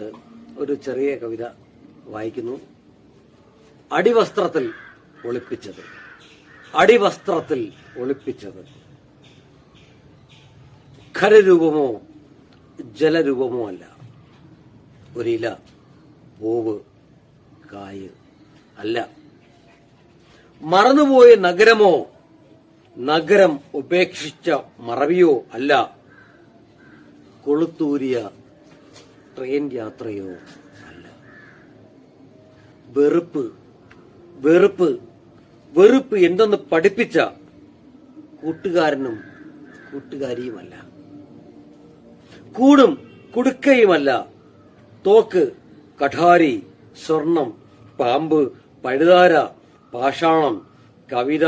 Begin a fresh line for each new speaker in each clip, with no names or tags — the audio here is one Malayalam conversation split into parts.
വായിച്ചുകൊണ്ട് ഒരു ചെറിയ കവിത വായിക്കുന്നു. അടിവസ്ത്രത്തിൽ ഒളിപ്പിച്ചത്. അടിവസ്ത്രത്തിൽ ഒളിപ്പിച്ചത്. ഖരരൂപമോ ജലരൂപമോ അല്ല. ഒരില പൂവ് കായ് അല്ല. മറന്നുപോയ നഗരമോ നഗരം ഉപേക്ഷിച്ച മറവിയോ അല്ല. കൊളുത്തൂരിയ ട്രെയിൻ യാത്രയോ അല്ല. വെറുപ്പ് വെറുപ്പ് വെറുപ്പ് എന്തെന്ന് പഠിപ്പിച്ച കൂട്ടുകാരനും കൂട്ടുകാരിയുമല്ല. കൂടും കുടുക്കയുമല്ല. തോക്ക് കഠാരി സ്വർണം പാമ്പ് പഴുതാര പാഷാണം കവിത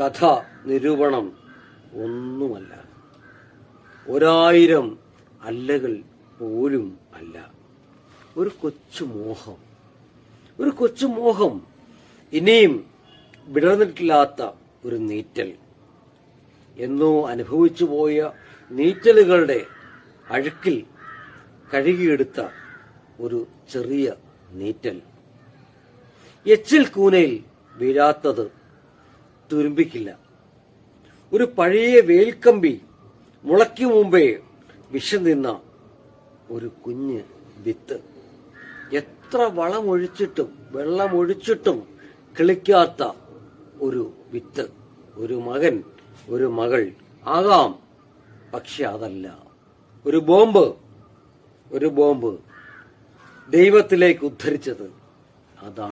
കഥ നിരൂപണം ഒന്നുമല്ല. ഒരായിരം അല്ലകൾ പോലും അല്ല. ഒരു കൊച്ചു മോഹം. ഒരു കൊച്ചു മോഹം. ഇനിയും വിടർന്നിട്ടില്ലാത്ത ഒരു നീറ്റൽ. എന്നോ അനുഭവിച്ചു പോയ നീറ്റലുകളുടെ അഴുക്കിൽ കഴുകിയെടുത്ത ഒരു ചെറിയ നീറ്റൽ. എച്ചിൽ കൂനയിൽ വീഴാത്തത് തുരുമ്പിക്കില്ല. ഒരു പഴയ വേൽക്കമ്പി മുളയ്ക്കു മുമ്പേ വിഷം നിന്ന ഒരു കുഞ്ഞ് വിത്ത്. എത്ര വളമൊഴിച്ചിട്ടും വെള്ളമൊഴിച്ചിട്ടും കിളിക്കാത്ത ഒരു വിത്ത്. ഒരു മകൻ ഒരു മകൾ ആകാം. പക്ഷെ അതല്ല. ഒരു ബോംബ് ഒരു ബോംബ് ദൈവത്തിലേക്ക് ഉദ്ധരിച്ചത് അതാണ്.